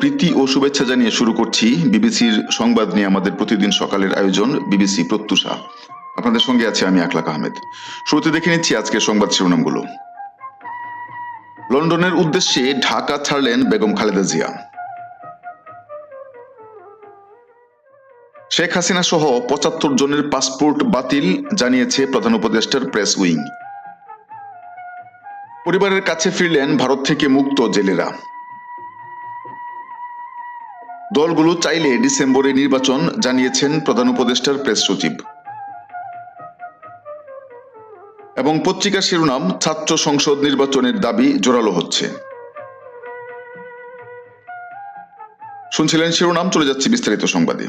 প্রীতি ও শুভেচ্ছা জানিয়ে শুরু করছি বিবিসির সংবাদ নিয়ে আমাদের প্রতিদিন সকালের আয়োজন বিবিসি প্রত্যুষা। আপনাদের সঙ্গে আছে আমি আকলাক আহমেদ। শুরুতে দেখে নিচ্ছি আজকের সংবাদ শিরোনামগুলো। লন্ডনের উদ্দেশ্যে ঢাকা ছাড়লেন বেগম খালেদা জিয়া। শেখ হাসিনা সহ পঁচাত্তর জনের পাসপোর্ট বাতিল জানিয়েছে প্রধান উপদেষ্টার প্রেস উইং। পরিবারের কাছে ফিরলেন ভারত থেকে মুক্ত জেলেরা। দলগুলো চাইলে ডিসেম্বরে নির্বাচন জানিয়েছেন প্রধান উপদেষ্টার প্রেস সচিব। এবং পত্রিকার শিরোনাম, ছাত্র সংসদ নির্বাচনের দাবি জোরালো হচ্ছে। শুনছিলেন শিরোনাম, চলে যাচ্ছে বিস্তারিত সংবাদে।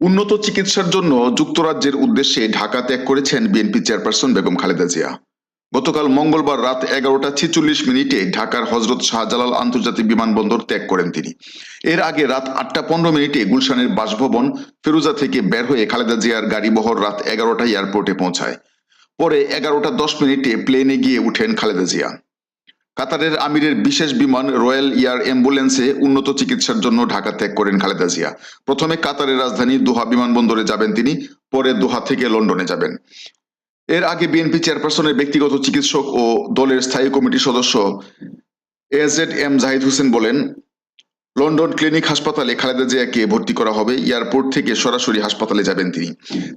উন্নত চিকিৎসার জন্য যুক্তরাজ্যের উদ্দেশ্যে ঢাকা ত্যাগ করেছেন বিএনপি চেয়ারপারসন বেগম খালেদা জিয়া। গতকাল মঙ্গলবার রাত এগারোটা ছেচল্লিশ মিনিটে ঢাকার হজরত শাহজালাল আন্তর্জাতিক বিমানবন্দর ত্যাগ করেন তিনি। এর আগে রাত আটটা পনেরো মিনিটে গুলশানের বাসভবন ফেরুজা থেকে বের হয়ে খালেদা জিয়ার গাড়ি বহর রাত এগারোটা এয়ারপোর্টে পৌঁছায়। পরে এগারোটা দশ মিনিটে প্লেনে গিয়ে উঠেন খালেদা জিয়া। কাতারের আমিরের বিশেষ বিমান রয়্যাল এয়ার অ্যাম্বুলেন্সে উন্নত চিকিৎসার জন্য ঢাকা ত্যাগ করেন খালেদা জিয়া। প্রথমে কাতারের রাজধানী দোহা বিমানবন্দরে যাবেন তিনি, পরে দোহা থেকে লন্ডনে যাবেন। এর আগে বিএনপি চেয়ারপারসনের ব্যক্তিগত চিকিৎসক ও দলের স্থায়ী কমিটির সদস্য এজেড এম জাহিদ হোসেন বলেন, লন্ডন ক্লিনিক হাসপাতালে খালেদা জিয়াকে ভর্তি করা হবে, এয়ারপোর্ট থেকে সরাসরি হাসপাতালে যাবেন তিনি।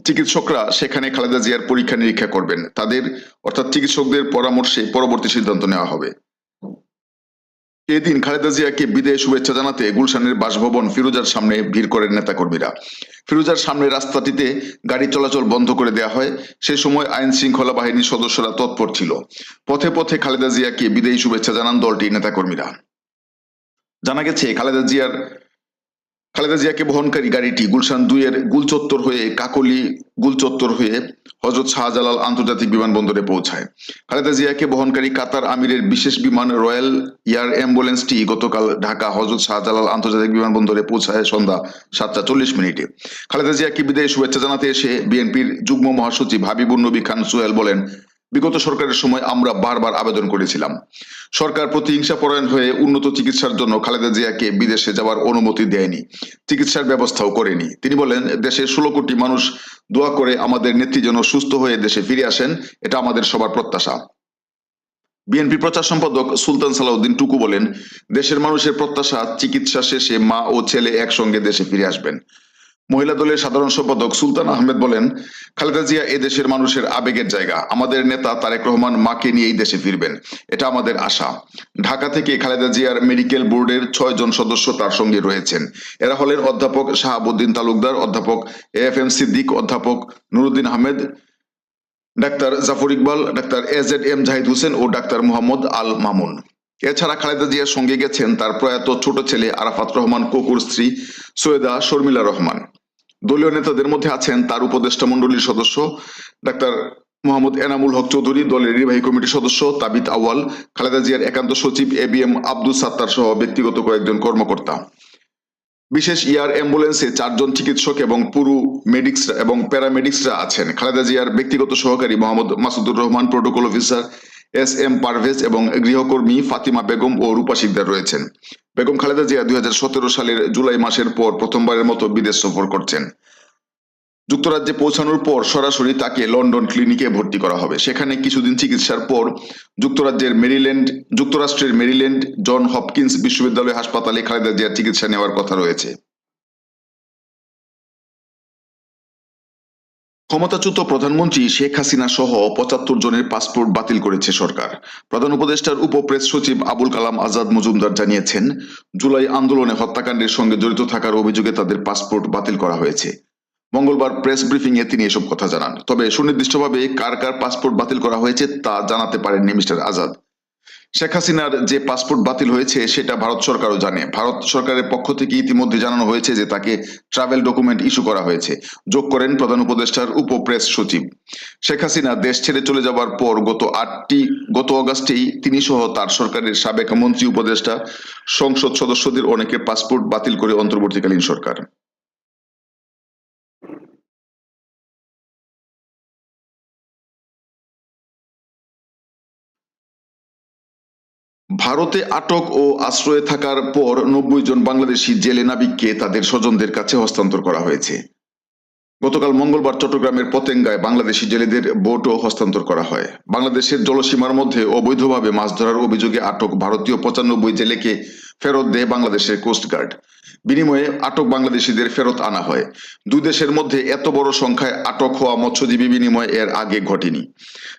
চিকিৎসকরা সেখানে খালেদা জিয়ার পরীক্ষা নিরীক্ষা করবেন। তাদের, অর্থাৎ চিকিৎসকদের পরামর্শে পরবর্তী সিদ্ধান্ত নেওয়া হবে। এদিন খালেদা জিয়াকে বিদায় শুভেচ্ছা জানাতে গুলশানের বাসভবন ফিরোজার সামনে ভিড় করেন নেতাকর্মীরা। ফিরোজার সামনে রাস্তাটিতে গাড়ি চলাচল বন্ধ করে দেয়া হয়। সে সময় আইন শৃঙ্খলা বাহিনীর সদস্যরা তৎপর ছিল। পথে পথে খালেদা জিয়াকে বিদায়ী শুভেচ্ছা জানান দলটির নেতাকর্মীরা। জানা গেছে, খালেদা জিয়ার খালেদা জিয়াকে বহনকারী গাড়িটি গুলশান দুইয়ের গুলচত্বর হয়ে কাকলি গুলচত্বর হয়ে হজরত শাহজালাল আন্তর্জাতিক বিমানবন্দরে পৌঁছায়। খালেদা জিয়াকে বহনকারী কাতার আমিরের বিশেষ বিমান রয়্যাল এয়ার অ্যাম্বুলেন্সটি গতকাল ঢাকা হজরত শাহজালাল আন্তর্জাতিক বিমানবন্দরে পৌঁছায় সন্ধ্যা সাতটা চল্লিশ মিনিটে। খালেদা জিয়াকে বিদায় শুভেচ্ছা জানাতে এসে বিএনপির যুগ্ম মহাসচিব হাবিবুর নবী খান সোহেল বলেন বিগত সরকারের সময় আমরা বারবার আবেদন করেছিলাম। সরকার প্রতিহিংসা পরায়ণ হয়ে উন্নত চিকিৎসার জন্য খালেদা জিয়াকে বিদেশে যাওয়ার অনুমতি দেয়নি, চিকিৎসার ব্যবস্থাও করেনি। তিনি বলেন দেশের ষোলো কোটি মানুষ দোয়া করে আমাদের নেত্রী যেন সুস্থ হয়ে দেশে ফিরে আসেন, এটা আমাদের সবার প্রত্যাশা। বিএনপি প্রচার সম্পাদক সুলতান সালাউদ্দিন টুকু বলেন, দেশের মানুষের প্রত্যাশা চিকিৎসা শেষে মা ও ছেলে একসঙ্গে দেশে ফিরে আসবেন। মহিলা দলের সাধারণ সম্পাদক সুলতান আহমেদ বলেন, খালেদা জিয়া এ দেশের মানুষের আবেগের জায়গা। আমাদের নেতা তারেক রহমান মাকে নিয়েই দেশে ফিরবেন। এটা আমাদের আশা। ঢাকা থেকে খালেদা জিয়ার মেডিকেল বোর্ডের ছয় জন সদস্য তার সঙ্গে রয়েছেন। এরা হলেন অধ্যাপক শাহাবুদ্দিন তালুকদার, অধ্যাপক এ এফ এম সিদ্দিক, অধ্যাপক নুরুদ্দিন আহমেদ, ডাক্তার জাফর ইকবাল, ডাক্তার এজ এড এম জাহিদ হোসেন ও ডাক্তার মোহাম্মদ আল মামুন। এছাড়া খালেদা জিয়ার সঙ্গে গেছেন তার প্রয়াত ছোট ছেলে আরাফাত রহমান, কোকুর স্ত্রী সৈয়দা শর্মিলা রহমান। দলীয় নেতাদের মধ্যে আছেন তার উপদেষ্টা মন্ডলীর সদস্য ডাক্তার মোহাম্মদ এনামুল হক চৌধুরী, দলের নির্বাহী কমিটির সদস্য তাবিত আওয়াল খালেদা জিয়ার একান্ত সচিব A B M Abdul Sattar সহ ব্যক্তিগত কয়েকজন কর্মকর্তা। বিশেষ ইয়ার অ্যাম্বুলেন্সে চারজন চিকিৎসক এবং পুরু মেডিক্স এবং প্যারামেডিক্সরা আছেন। খালেদা জিয়ার ব্যক্তিগত সহকারী Mohammad Masudur Rahman, protocol officer S M Parvez এবং গৃহকর্মী ফাতিমা বেগম ও রূপা শিকদার রয়েছেন। বেগম খালেদা জিয়া দুই হাজার সতেরো সালের জুলাই মাসের পর প্রথমবারের মতো বিদেশ সফর করছেন। যুক্তরাজ্যে পৌঁছানোর পর সরাসরি তাকে লন্ডন ক্লিনিকে ভর্তি করা হবে। সেখানে কিছুদিন চিকিৎসার পর যুক্তরাজ্যের মেরিল্যান্ড, যুক্তরাষ্ট্রের মেরিল্যান্ড, জন হপকিন্স বিশ্ববিদ্যালয় হাসপাতালে খালেদা জিয়ার চিকিৎসা নেওয়ার কথা রয়েছে। ক্ষমতাচ্যুত প্রধানমন্ত্রী শেখ হাসিনা সহ পঁচাত্তর জনের পাসপোর্ট বাতিল করেছে সরকার। প্রধান উপদেষ্টার উপপ্রেস সচিব আবুল কালাম আজাদ মজুমদার জানিয়েছেন, জুলাই আন্দোলনে হত্যাকাণ্ডের সঙ্গে জড়িত থাকার অভিযোগে তাদের পাসপোর্ট বাতিল করা হয়েছে। মঙ্গলবার প্রেস ব্রিফিং এ তিনি এসব কথা জানান। তবে সুনির্দিষ্টভাবে কার কার পাসপোর্ট বাতিল করা হয়েছে তা জানাতে পারেননি মিস্টার আজাদ। শেখ হাসিনার যে পাসপোর্ট বাতিল হয়েছে, সেটা ভারত সরকারও জানে। ভারত সরকারের পক্ষ থেকে ইতিমধ্যে জানানো হয়েছে যে তাকে ট্রাভেল ডকুমেন্ট ইস্যু করা হয়েছে। যোগ করেন প্রধান উপদেষ্টার উপপ্রেস সচিব। শেখ হাসিনা দেশ ছেড়ে চলে যাওয়ার পর গত আটটি, গত অগাস্টেই তিনি সহ তার সরকারের সাবেক মন্ত্রী উপদেষ্টা সংসদ সদস্যদের অনেকের পাসপোর্ট বাতিল করে অন্তর্বর্তীকালীন সরকার। ভারতে আটক ও আশ্রয়ে থাকার পর নব্বই জন বাংলাদেশি জেলে নাবিককে তাদের স্বজনদের কাছে হস্তান্তর করা হয়েছে। গতকাল মঙ্গলবার চট্টগ্রামের পতেঙ্গায় বাংলাদেশি জেলেদের বোটও হস্তান্তর করা হয়। বাংলাদেশের জলসীমার মধ্যে অবৈধভাবে মাছ ধরার অভিযোগে আটক ভারতীয় পঁচানব্বই জেলেকে ফেরত দেয় বাংলাদেশের কোস্টগার্ড। বিনিময়ে আটক বাংলাদেশিদের ফেরত আনা হয়। দেশের মধ্যে এত বড় সংখ্যায় আটক হওয়া মৎস্যজীবী বিনিময় এর আগে ঘটেনি।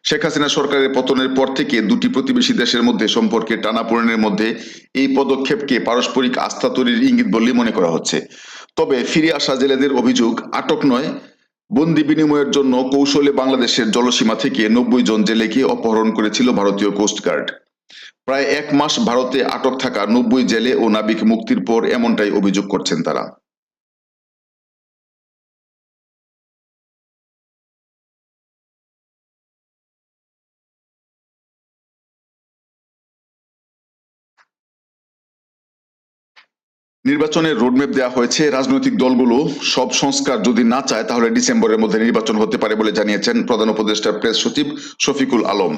শেখ হাসিনা সরকারের পতনের পর থেকে দুটি প্রতিবেশী দেশের মধ্যে সম্পর্কে টানাপোড়েনের মধ্যে এই পদক্ষেপকে পারস্পরিক আস্থা তৈরির ইঙ্গিত বলেই মনে করা হচ্ছে। তবে ফিরে আসা জেলেদের অভিযোগ, আটক নয়, বন্দি বিনিময়ের জন্য কৌশলে বাংলাদেশের জলসীমা থেকে নব্বই জন জেলেকে অপহরণ করেছিল ভারতীয় কোস্টগার্ড প্রায় এক মাস ভারতে আটক থাকা নব্বই জেলে ও নাবিক মুক্তির পর এমনটাই অভিযোগ করছেন তারা। নির্বাচনের রোডম্যাপ দেওয়া হয়েছে। রাজনৈতিক দলগুলো সব সংস্কার যদি না চায়, তাহলে ডিসেম্বরের মধ্যে নির্বাচন হতে পারে বলে জানিয়েছেন প্রধান উপদেষ্টা প্রেস সচিব শফিকুল আলম।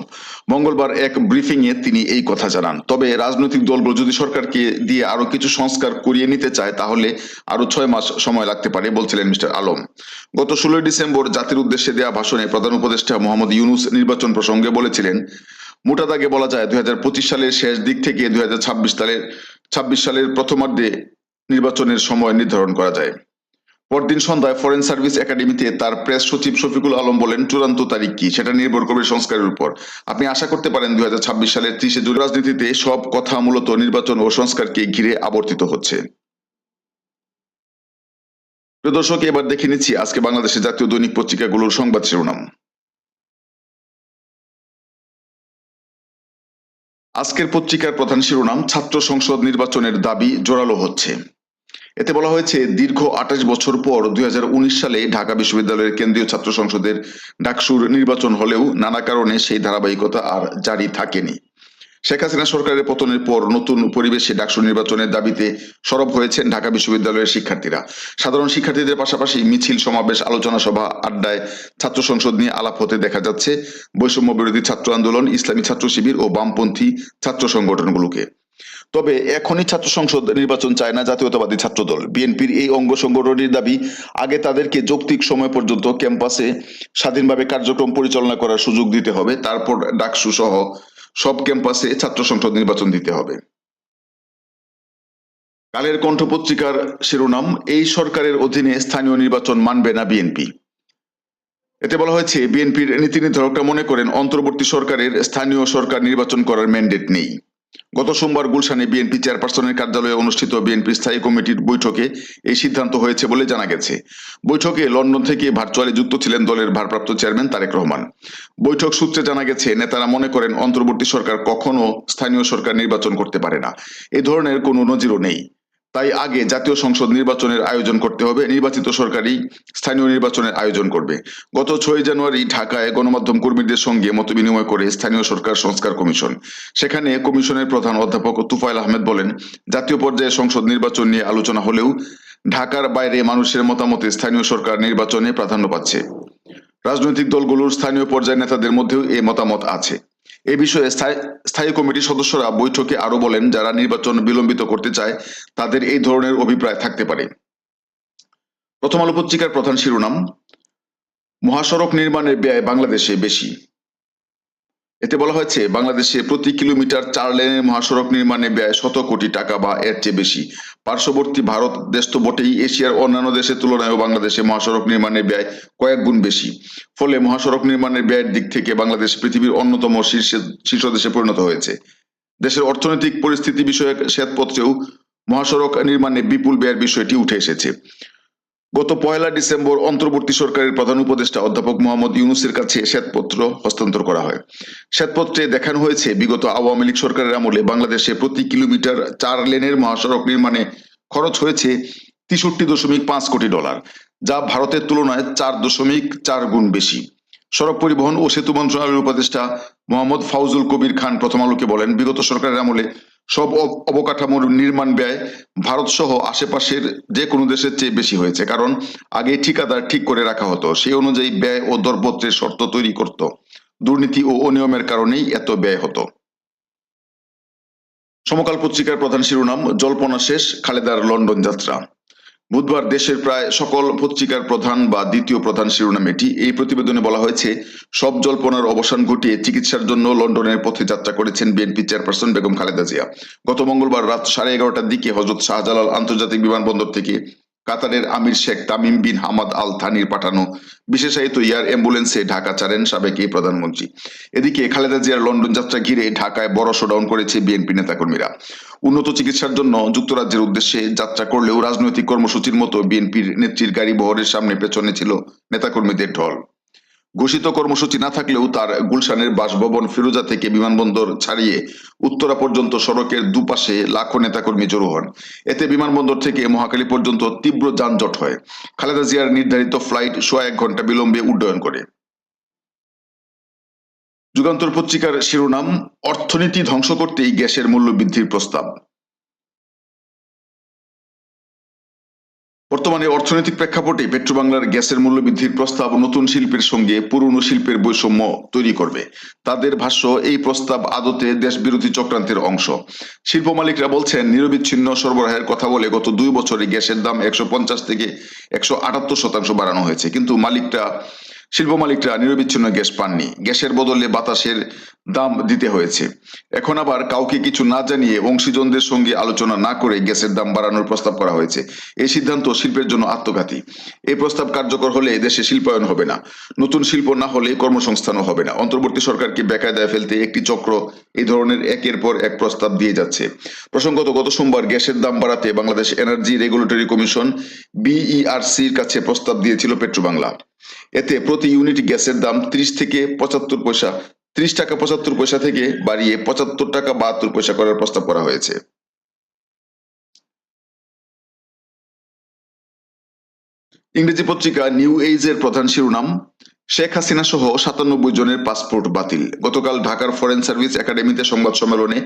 মঙ্গলবার এক ব্রিফিং এ তিনি এই কথা জানান। তবে রাজনৈতিক দলগুলো যদি সরকারকে দিয়ে আরও কিছু সংস্কার করিয়ে নিতে চায়, তাহলে আরও ছয় মাস সময় লাগতে পারে বলছিলেন মিস্টার আলম। গত ষোলোই ডিসেম্বর জাতির উদ্দেশ্যে দেওয়া ভাষণে প্রধান উপদেষ্টা মোহাম্মদ ইউনুস নির্বাচন প্রসঙ্গে বলেছিলেন, মোটা দাগে বলা যায় দুই হাজার পঁচিশ সালের শেষ দিক থেকে দুই হাজার ছাব্বিশ সালের ছাব্বিশ সালের প্রথমার্ধে নির্বাচনের সময় নির্ধারণ করা যায়। পরদিন সন্ধ্যায় ফরেন সার্ভিস একাডেমিতে তার প্রেস সচিব শফিকুল আলম বলেন, চূড়ান্ত তারিখ কি? সেটা নির্ভর করবে সংস্কারের উপর। আপনি আশা করতে পারেন দুই হাজার ছাব্বিশ সালের ত্রিশে জুন রাজনীতিতে সব কথা মূলত নির্বাচন ও সংস্কারকে ঘিরে আবর্তিত হচ্ছে। দর্শক, এবার দেখে নিচ্ছি আজকে বাংলাদেশের জাতীয় দৈনিক পত্রিকাগুলোর সংবাদ শিরোনাম। আজকের পত্রিকার প্রধান শিরোনাম, ছাত্র সংসদ নির্বাচনের দাবি জোরালো হচ্ছে। এতে বলা হয়েছে, দীর্ঘ আঠাশ বছর পর দুই হাজার উনিশ সালে ঢাকা বিশ্ববিদ্যালয়ের কেন্দ্রীয় ছাত্র সংসদের ডাকসুর নির্বাচন হলেও নানা কারণে সেই ধারাবাহিকতা আর জারি থাকেনি। শেখ হাসিনা সরকারের পতনের পর নতুন পরিবেশে ডাকসু নির্বাচনের দাবিতে সরব হয়েছেন ঢাকা বিশ্ববিদ্যালয়ের শিক্ষার্থীরা। সাধারণ শিক্ষার্থীদের পাশাপাশি মিছিল, সমাবেশ, আলোচনা সভা, আড্ডায় ছাত্র সংসদ নিয়ে আলাপ হতে দেখা যাচ্ছে বৈষম্য বিরোধী ছাত্র আন্দোলন, ইসলামী ছাত্র শিবির ও বামপন্থী ছাত্র সংগঠনগুলোকে। তবে এখনই ছাত্র সংসদ নির্বাচন চায় না জাতীয়তাবাদী ছাত্রদল। বিএনপির এই অঙ্গ সংগঠনের দাবি, আগে তাদেরকে যৌক্তিক সময় পর্যন্ত ক্যাম্পাসে স্বাধীনভাবে কার্যক্রম পরিচালনা করার সুযোগ দিতে হবে, তারপর ডাকসু সহ সব ক্যাম্পাসে ছাত্র সংসদ নির্বাচন দিতে হবে। কালের কণ্ঠ পত্রিকার শিরোনাম, এই সরকারের অধীনে স্থানীয় নির্বাচন মানবে না বিএনপি। এতে বলা হয়েছে, বিএনপির নীতি নির্ধারকরা মনে করেন, অন্তর্বর্তী সরকারের স্থানীয় সরকার নির্বাচন করার ম্যান্ডেট নেই। গত সোমবার গুলশানে বিএনপি চেয়ারপারসনের কার্যালয়ে অনুষ্ঠিত বিএনপি স্থায়ী কমিটির বৈঠকে এই সিদ্ধান্ত হয়েছে বলে জানা গেছে। বৈঠকে লন্ডন থেকে ভার্চুয়ালি যুক্ত ছিলেন দলের ভারপ্রাপ্ত চেয়ারম্যান তারেক রহমান। বৈঠক সূত্রে জানা গেছে, নেতারা মনে করেন অন্তর্বর্তী সরকার কখনো স্থানীয় সরকার নির্বাচন করতে পারে না। এ ধরনের কোনো নজিরও নেই। তাই আগে জাতীয় সংসদ নির্বাচনের আয়োজন করতে হবে, নির্বাচিত সরকারই স্থানীয় নির্বাচনের আয়োজন করবে। গত ছয় জানুয়ারি ঢাকায় গণমাধ্যম কর্মীদের সঙ্গে মত বিনিময় করে স্থানীয় সরকার সংস্কার কমিশন। সেখানে কমিশনের প্রধান অধ্যাপক তুফাইল আহমেদ বলেন, জাতীয় পর্যায়ে সংসদ নির্বাচন নিয়ে আলোচনা হলেও ঢাকার বাইরে মানুষের মতামতে স্থানীয় সরকার নির্বাচনে প্রাধান্য পাচ্ছে। রাজনৈতিক দলগুলোর স্থানীয় পর্যায়ের নেতাদের মধ্যেও এ মতামত আছে। এ বিষয়ে স্থায়ী কমিটির সদস্যরা বৈঠকে আরও বলেন, যারা নির্বাচন বিলম্বিত করতে চায়, তাদের এই ধরনের অভিপ্রায় থাকতে পারে। প্রথম আলো পত্রিকার প্রধান শিরোনাম, মহাসড়ক নির্মাণের ব্যয় বাংলাদেশে বেশি। এতে বলা হয়েছে, বাংলাদেশে প্রতি কিলোমিটার চার লেনের মহাসড়ক নির্মাণে ব্যয় শত কোটি টাকা বা এর চেয়ে বেশি। পার্শ্ববর্তী ভারত দেশ তো বটেই, এশিয়ার অন্যান্য দেশের তুলনায়ও বাংলাদেশে মহাসড়ক নির্মাণের ব্যয় কয়েক গুণ বেশি। ফলে মহাসড়ক নির্মাণের ব্যয়ের দিক থেকে বাংলাদেশ পৃথিবীর অন্যতম শীর্ষে শীর্ষ দেশে পরিণত হয়েছে। দেশের অর্থনৈতিক পরিস্থিতি বিষয়ক শ্বেতপত্রেও মহাসড়ক নির্মাণে বিপুল ব্যয়ের বিষয়টি উঠে এসেছে। গত পয়লা ডিসেম্বর অন্তর্বর্তী সরকারের প্রধান উপদেষ্টা অধ্যাপক মোহাম্মদ ইউনুসের কাছে শ্বেতপত্র হস্তান্তর করা হয়। শ্বেতপত্রে দেখানো হয়েছে, বিগত আওয়ামী লীগ সরকারের আমলে বাংলাদেশে প্রতি কিলোমিটার চার লেনের মহাসড়ক নির্মাণে খরচ হয়েছে তেষট্টি দশমিক পাঁচ কোটি ডলার, যা ভারতের তুলনায় চার দশমিক চার গুণ বেশি। সড়ক পরিবহন ও সেতু মন্ত্রণালয়ের উপদেষ্টা মোহাম্মদ ফাউজুল কবির খান প্রথম আলোকে বলেন, বিগত সরকারের আমলে সব অবকাঠামোর নির্মাণ ব্যয় ভারত সহ আশেপাশের যে কোনো দেশের চেয়ে বেশি হয়েছে। কারণ আগে ঠিকাদার ঠিক করে রাখা হতো। সেই অনুযায়ী ব্যয় ও দরপত্রের শর্ত তৈরি করত। দুর্নীতি ও অনিয়মের কারণেই এত ব্যয় হতো। সমকাল পত্রিকার প্রধান শিরোনাম, জল্পনা শেষ, খালেদার লন্ডন যাত্রা। বুধবার দেশের প্রায় সকল পত্রিকার প্রধান বা দ্বিতীয় প্রধান শিরোনাম এটি এই প্রতিবেদনে বলা হয়েছে, সব জল্পনার অবসান ঘটিয়ে চিকিৎসার জন্য লন্ডনের পথে যাত্রা করেছেন বিএনপি চেয়ারপারসন বেগম খালেদা জিয়া। গত মঙ্গলবার রাত সাড়ে এগারোটার দিকে হজরত শাহজালাল আন্তর্জাতিক বিমানবন্দর থেকে কাতারের আমির Sheikh Tamim bin Hamad al থানির পাঠানো। বিশেষায়িত এয়ার অ্যাম্বুলেন্সে ঢাকা ছাড়েন সাবেক এই প্রধানমন্ত্রী। এদিকে খালেদা জিয়ার লন্ডন যাত্রা ঘিরে ঢাকায় বড় শোডাউন করেছে বিএনপি নেতাকর্মীরা। উন্নত চিকিৎসার জন্য যুক্তরাজ্যের উদ্দেশ্যে যাত্রা করলেও রাজনৈতিক কর্মসূচির মতো বিএনপির নেত্রীর গাড়ি বহরের সামনে পেছনে ছিল নেতাকর্মীদের ঢল। ঘোষিত কর্মসূচি না থাকলেও তার গুলশানের বাসভবন ফিরোজা থেকে বিমানবন্দর ছাড়িয়ে উত্তরা পর্যন্ত সড়কের দুপাশে লাখো নেতাকর্মী জড়ো হন। এতে বিমানবন্দর থেকে মহাকালী পর্যন্ত তীব্র যানজট হয়। খালেদা জিয়ার নির্ধারিত ফ্লাইট সোয়া এক ঘণ্টা বিলম্বে উড্ডয়ন করে। যুগান্তর পত্রিকার শিরোনাম, অর্থনীতি ধ্বংস করতেই গ্যাসের মূল্য বৃদ্ধির প্রস্তাব। বর্তমানে অর্থনৈতিক প্রেক্ষাপটে পেট্রোবাংলার গ্যাসের মূল্য বৃদ্ধির প্রস্তাব নতুন শিল্পের সঙ্গে পুরনো শিল্পের বৈষম্য তৈরি করবে। তাদের ভাষ্য, এই প্রস্তাব আদতে দেশ বিরোধী চক্রান্তের অংশ। শিল্প মালিকরা বলছেন, নিরবিচ্ছিন্ন সরবরাহের কথা বলে গত দুই বছরে গ্যাসের দাম একশো পঞ্চাশ থেকে একশো আটাত্তর শতাংশ বাড়ানো হয়েছে। কিন্তু মালিকরা শিল্প মালিকরা নিরবিচ্ছিন্ন গ্যাস পাননি। গ্যাসের বদলে বাতাসের দাম দিতে হয়েছে। এখন আবার কাউকে কিছু না জানিয়ে অংশীজনদের সঙ্গে আলোচনা না করে গ্যাসের দাম বাড়ানোর প্রস্তাব করা হয়েছে। এই সিদ্ধান্ত শিল্পের জন্য আত্মঘাতী। এই প্রস্তাব কার্যকর হলে দেশে শিল্পায়ন হবে না। নতুন শিল্প না হলে কর্মসংস্থানও হবে না। অন্তর্বর্তী সরকারকে বেকায়দায় ফেলতে একটি চক্র এই ধরনের একের পর এক প্রস্তাব দিয়ে যাচ্ছে। প্রসঙ্গত, গত সোমবার গ্যাসের দাম বাড়াতে বাংলাদেশ এনার্জি রেগুলেটরি কমিশন বিইআরসির কাছে প্রস্তাব দিয়েছিল পেট্রোবাংলা। এতে প্রতি ইউনিট গ্যাসের দাম ত্রিশ থেকে পঁচাত্তর পয়সা। ত্রিশ টাকা পঁচাত্তর পয়সা থেকে বাড়িয়ে পঁচাত্তর টাকা বাহাত্তর পয়সা করার প্রস্তাব করা হয়েছে। ইংরেজি পত্রিকা নিউ এইজের প্রধান শিরোনাম, শেখ হাসিনা সহ সাতানব্বই জনের পাসপোর্ট বাতিল। গতকাল ঢাকার ফরেন সার্ভিস একাডেমিতে সংবাদ সম্মেলনে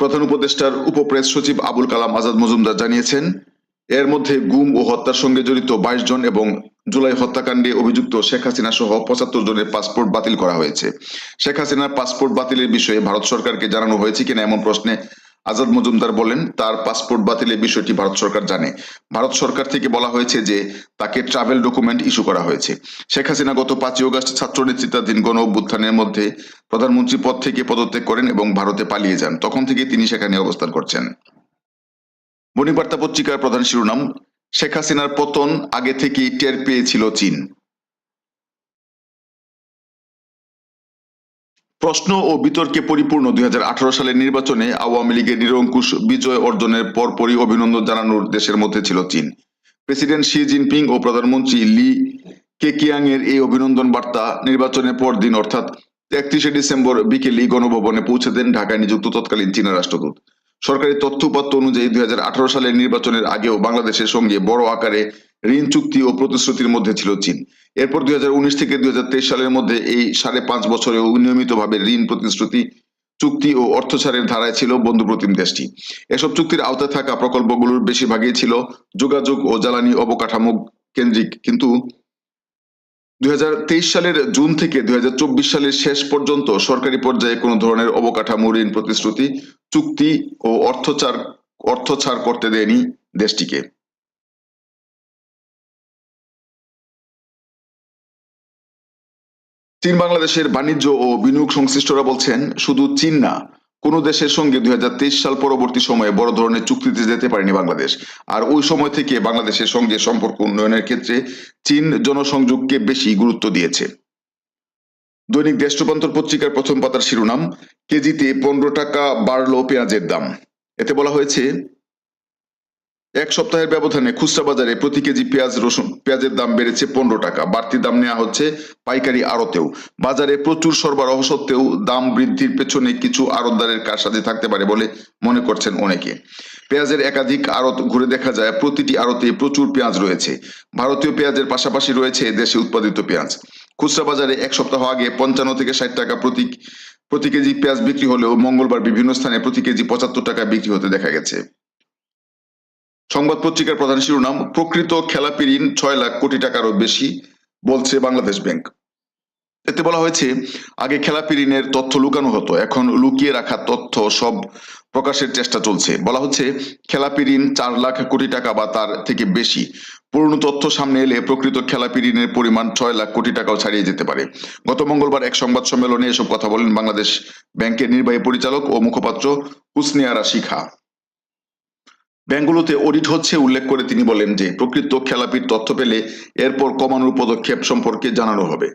প্রধান উপদেষ্টার উপপ্রেস সচিব আবুল কালাম আজাদ মজুমদার জানিয়েছেন এর মধ্যে গুম ও হত্যার সঙ্গে জড়িত বাইশ জন এবং জুলাই হত্যাকাণ্ডে অভিযুক্ত শেখ হাসিনা সহ পঁচাত্তর জনের পাসপোর্ট বাতিল করা হয়েছে। শেখ হাসিনার পাসপোর্ট বাতিলের বিষয়ে ভারত সরকারকে জানানো হয়েছে কিনা এমন প্রশ্নে আজাদ মজুমদার বলেন, তার পাসপোর্ট বাতিলের বিষয়টি ভারত সরকার জানে। ভারত সরকার থেকে বলা হয়েছে যে, তাকে ট্রাভেল ডকুমেন্ট ইস্যু করা হয়েছে। শেখ হাসিনা গত পাঁচই অগস্ট ছাত্র নেতৃত্বাধীন গণ অভ্যুত্থানের মধ্যে প্রধানমন্ত্রী পদ থেকে পদত্যাগ করেন এবং ভারতে পালিয়ে যান। তখন থেকে তিনি সেখানে অবস্থান করছেন। বণিকবার্তা পত্রিকার প্রধান শিরোনাম, শেখ হাসিনার পতন আগে থেকেই টের পেয়েছিল চীন। প্রশ্ন ও বিতর্কে পরিপূর্ণ দুই সালের নির্বাচনে আওয়ামী লীগের নিরঙ্কুশ বিজয় অর্জনের পরপরই অভিনন্দন জানানোর দেশের মধ্যে ছিল চীন। প্রেসিডেন্ট শি জিনপিং ও প্রধানমন্ত্রী লি কেকিয়াং এর এই অভিনন্দন বার্তা নির্বাচনের পর দিন অর্থাৎ একত্রিশে ডিসেম্বর বিকেলে গণভবনে পৌঁছে দেন ঢাকায় নিযুক্ত তৎকালীন চীনা রাষ্ট্রদূত। সরকারি তথ্যপাত্র অনুযায়ী দুই হাজার আঠারো সালের নির্বাচনের আগেও বাংলাদেশের সঙ্গে বড় আকারে ঋণ, চুক্তি ও প্রতিশ্রুতির মধ্যে ছিল চীন। এরপর দুই হাজার উনিশ থেকে দুই হাজার তেইশ সালের মধ্যে এই সাড়ে পাঁচ বছরেও নিয়মিতভাবে ঋণ, প্রতিশ্রুতি, চুক্তি ও অর্থ ছাড়ের ধারায় ছিল বন্ধুপ্রতিম দেশটি। এসব চুক্তির আওতায় থাকা প্রকল্পগুলোর বেশিরভাগই ছিল যোগাযোগ ও জ্বালানি অবকাঠামো কেন্দ্রিক, কিন্তু দুই সালের জুন থেকে দুই হাজার চব্বিশ সালের শেষ পর্যন্ত সরকারি পর্যায়ে কোনো ধরনের অবকাঠামো ঋণ প্রতিশ্রুতি, চুক্তি ও অর্থচার অর্থ ছাড় করতে দেয়নি দেশটিকে। চীন বাংলাদেশের বাণিজ্য ও বিনিয়োগ সংশ্লিষ্টরা বলছেন, শুধু চীন না কোন দেশের সঙ্গে দুই হাজার তেইশ সাল পরবর্তী সময়ে বড় ধরনের চুক্তিতে যেতে পারেনি বাংলাদেশ। আর ওই সময় থেকে বাংলাদেশের সঙ্গে সম্পর্ক উন্নয়নের ক্ষেত্রে চীন জনসংযোগকে বেশি গুরুত্ব দিয়েছে। দৈনিক দেশ রূপান্তর পত্রিকার প্রথম পাতার শিরোনাম, কেজিতে পনেরো টাকা বাড়লো পেঁয়াজের দাম। এতে বলা হয়েছে এক সপ্তাহের ব্যবধানে খুচরা বাজারে প্রতি কেজি পেঁয়াজ, রসুন, পেঁয়াজের দাম বেড়েছে পনেরো টাকা। বাড়তি দাম নেওয়া হচ্ছে পাইকারি আড়তেও। বাজারে প্রচুর সরবরাহ সত্ত্বেও দাম বৃদ্ধির পেছনে কিছু আড়তদারের কারসাজি থাকতে পারে বলে মনে করছেন অনেকে। পেঁয়াজের একাধিক আড়ত ঘুরে দেখা যায়, প্রতিটি আড়তে প্রচুর পেঁয়াজ রয়েছে। ভারতীয় পেঁয়াজের পাশাপাশি রয়েছে দেশে উৎপাদিত পেঁয়াজ। খুচরা বাজারে এক সপ্তাহ আগে পঞ্চান্ন থেকে ষাট টাকা প্রতি প্রতি কেজি পেঁয়াজ বিক্রি হলেও মঙ্গলবার বিভিন্ন স্থানে প্রতি কেজি পঁচাত্তর টাকা বিক্রি হতে দেখা গেছে। সংবাদ পত্রিকার প্রধান শিরোনাম, প্রকৃত খেলাপি ঋণ ছয় লাখ কোটি টাকারও বেশি বলছে বাংলাদেশ ব্যাংক। এতে বলা হয়েছে, আগে খেলাপি ঋণের তথ্য লুকানো হতো, এখন লুকিয়ে রাখা তথ্য সব প্রকাশের চেষ্টা চলছে। বলা হচ্ছে খেলাপি ঋণ চার লাখ কোটি টাকা বা তার থেকে বেশি। পুরনো তথ্য সামনে এলে প্রকৃত খেলাপি ঋণের পরিমাণ ছয় লাখ কোটি টাকাও ছাড়িয়ে যেতে পারে। গত মঙ্গলবার এক সংবাদ সম্মেলনে এসব কথা বলেন বাংলাদেশ ব্যাংকের নির্বাহী পরিচালক ও মুখপাত্র হুসনিয়ারা শিখা। ব্যাংকগুলোতে অডিট হচ্ছে উল্লেখ করে তিনি বলেন যে, প্রকৃত খেলাপির তথ্য পেলে এরপর কমানোর পদক্ষেপ সম্পর্কে জানানো হবে।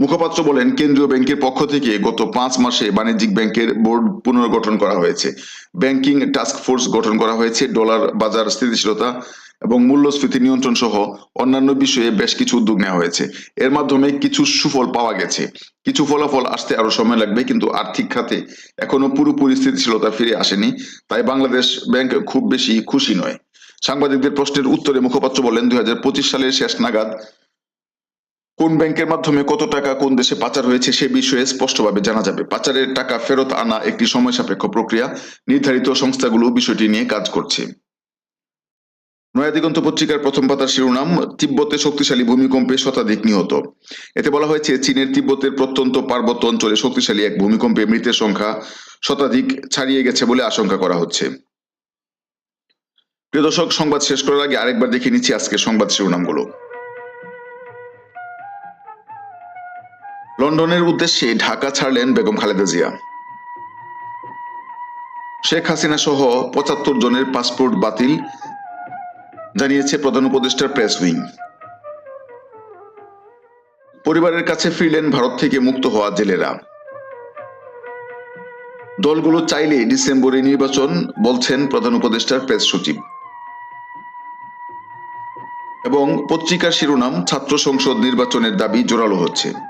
মুখপাত্র বলেন, কেন্দ্রীয় ব্যাংকের পক্ষ থেকে গত পাঁচ মাসে বাণিজ্যিক ব্যাংকের বোর্ড পুনর্গঠন করা হয়েছে। ব্যাংকিং টাস্ক ফোর্স গঠন করা হয়েছে, ডলার বাজার স্থিতিশীলতা এবং মূল্যস্ফীতি নিয়ন্ত্রণ সহ অন্যান্য বিষয়ে বেশ কিছু উদ্যোগ নেওয়া হয়েছে। এর মাধ্যমে কিছু সুফল পাওয়া গেছে। কিছু ফলাফল আসতে আরও সময় লাগবে, কিন্তু আর্থিক খাতে এখনও পুরোপুরি স্থিতিশীলতা ফিরে আসেনি, তাই বাংলাদেশ ব্যাংক খুব বেশি খুশি নয়। সাংবাদিকদের প্রশ্নের উত্তরে মুখপাত্র বলেন, দুই হাজার পঁচিশ সালের শেষ নাগাদ কোন ব্যাংকের মাধ্যমে কত টাকা কোন দেশে পাচার হয়েছে সে বিষয়ে স্পষ্টভাবে জানা যাবে। পাচারের টাকা ফেরত আনা একটি সময় সাপেক্ষ প্রক্রিয়া। নির্ধারিত সংস্থাগুলো বিষয়টি নিয়ে কাজ করছে। নয়াদিগন্ত পত্রিকার প্রথম পাতার শিরোনাম, তিব্বতে শক্তিশালী ভূমিকম্পে শতাধিক নিহত। এতে বলা হয়েছে, চীনের তিব্বতের প্রত্যন্ত পার্বত্য অঞ্চলে শক্তিশালী এক ভূমিকম্পে মৃতের সংখ্যা শতাধিক ছাড়িয়ে গেছে বলে আশঙ্কা করা হচ্ছে। প্রিয় দর্শক, সংবাদ শেষ করার আগে আরেকবার দেখে নিচ্ছি আজকে সংবাদ শিরোনামগুলো। লন্ডনের উদ্দেশ্যে ঢাকা ছাড়লেন বেগম খালেদা জিয়া। শেখ হাসিনা সহ পঁচাত্তর জনের পাসপোর্ট বাতিল জানিয়েছে প্রধান উপদেষ্টার প্রেস উইং। পরিবারের কাছে ফিরলেন ভারত থেকে মুক্ত হওয়া জেলেরা। দলগুলো চাইলে ডিসেম্বরে নির্বাচন, বলছেন প্রধান উপদেষ্টার প্রেস সচিব। এবং পত্রিকার শিরোনাম, ছাত্র সংসদ নির্বাচনের দাবি জোরালো হচ্ছে।